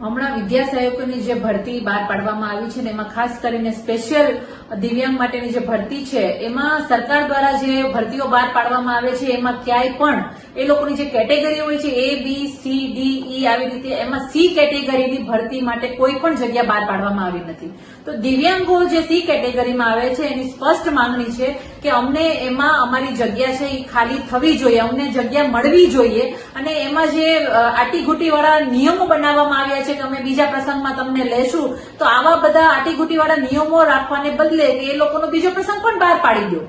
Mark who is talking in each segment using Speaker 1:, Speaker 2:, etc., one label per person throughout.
Speaker 1: હમણાં વિદ્યા સહાયકોની જે ભરતી બહાર પાડવામાં આવી છે ને એમાં ખાસ કરીને સ્પેશિયલ દિવ્યાંગ માટેની જે ભરતી છે, એમાં સરકાર દ્વારા જે ભરતીઓ બહાર પાડવામાં આવે છે, એમાં ક્યાંય પણ એ લોકોની જે કેટેગરી હોય છે એ બી સી ડી ઈ આવી રીતે એમાં સી કેટેગરીની ભરતી માટે કોઈ પણ જગ્યા બહાર પાડવામાં આવી નથી. તો દિવ્યાંગો જે સી કેટેગરીમાં આવે છે, એની સ્પષ્ટ માંગણી છે કે અમને એમાં અમારી જગ્યા છે એ ખાલી થવી જોઈએ, અમને જગ્યા મળવી જોઈએ અને એમાં જે આટીઘૂટીવાળા નિયમો બનાવવામાં આવ્યા છે કે અમે બીજા પ્રસંગમાં તમને લેશું, તો આવા બધા આટીઘૂટીવાળા નિયમો રાખવાને બદલે કે એ લોકોનો બીજો પ્રસંગ પણ બહાર પાડી દો.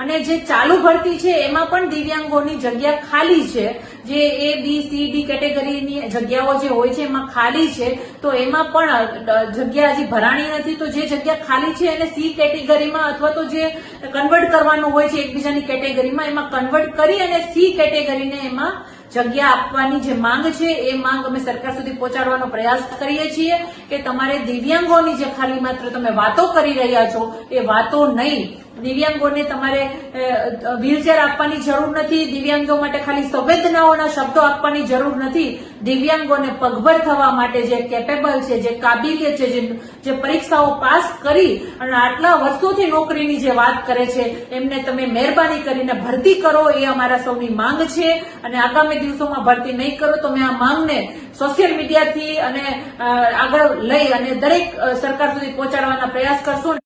Speaker 1: અને જે ચાલુ ભરતી છે, એમાં પણ દિવ્યાંગોની જગ્યા ખાલી છે. જે એ બી સી ડી કેટેગરીની જગ્યાઓ જે હોય છે, એમાં ખાલી છે. તો એમાં પણ જગ્યા હજી ભરાણી નથી. તો જે જગ્યા ખાલી છે, એને સી કેટેગરીમાં અથવા તો જે કન્વર્ટ કરવાનું હોય છે એકબીજાની કેટેગરીમાં, એમાં કન્વર્ટ કરી અને સી કેટેગરીને એમાં જગ્યા આપવાની જે માંગ છે, એ માંગ અમે સરકાર સુધી પહોંચાડવાનો પ્રયાસ કરીએ છીએ કે તમારે દિવ્યાંગોની જે ખાલી માત્ર તમે વાતો કરી રહ્યા છો, એ વાતો નહીં. દિવ્યાંગોને તમારે વ્હીલચેર આપવાની જરૂર નથી, દિવ્યાંગો માટે ખાલી સંવેદનાઓના શબ્દો આપવાની જરૂર નથી. દિવ્યાંગોને પગભર થવા માટે જે કેપેબલ છે, જે કાબિલિયત છે, જે પરીક્ષાઓ પાસ કરી અને આટલા વર્ષોથી નોકરીની જે વાત કરે છે, એમને તમે મહેરબાની કરીને ભરતી કરો, એ અમારા સૌની માંગ છે. અને આગામી દિવસોમાં ભરતી નહીં કરો, તો મેં આ માંગને સોશિયલ મીડિયાથી અને આગળ લઈ અને દરેક સરકાર સુધી પહોંચાડવાના પ્રયાસ કરશું.